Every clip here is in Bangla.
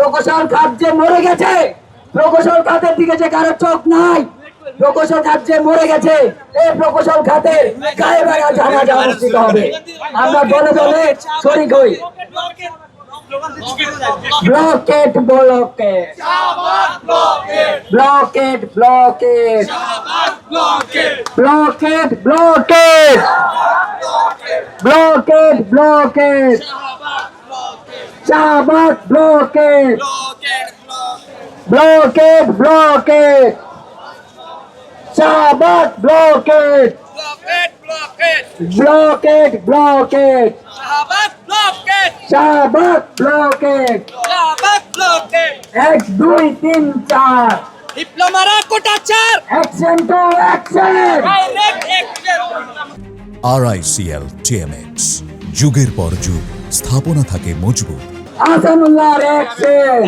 প্রকৌশল খাত যে মরে গেছে, প্রকৌশল খাতের দিকে যে কারও চোখ নাই, প্রকৌশল খাত যে মরে গেছে, এই প্রকৌশল খাতের গায়ে বেড়া জানাজা অনুষ্ঠিত হবে। আমরা দলে দলে শরিক হই blockade blockade. Blockade blockade. Blockade blockade. Blockade blockade. Shahbag blockade blockade blockade Shahbag blockade blockade blockade Shahbag blockade এক দুই তিন চার। ডিপ্লোমারা কোটাচার action to action direct action RICL TMX যুগের পর যুগ স্থাপনা থাকে মজবুত। আসানুল্লাহর অ্যাকশন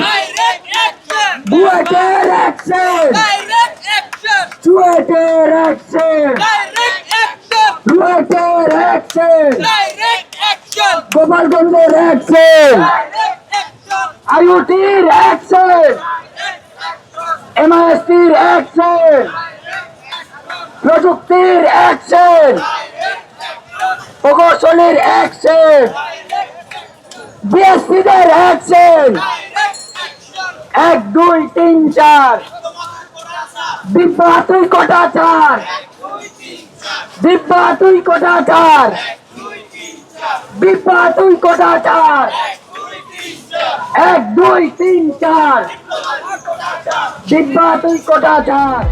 বুয়েটের অ্যাকশন চুয়েটের অ্যাকশন ডাইরেক্ট অ্যাকশন গোপালগঞ্জের অ্যাকশন আইওটির অ্যাকশন এমআইএসটির অ্যাকশন প্রযুক্তির অ্যাকশন প্রকৌশলীর অ্যাকশন বিএসসিদের অ্যাকশন এক, দুই, তিন, চার। দিব্যা তুই কটা চার। দিব্যা তুই কটা চার। দিব্যা তুই কটা চার। এক, দুই, তিন, চার। দিব্যা তুই কটা চার।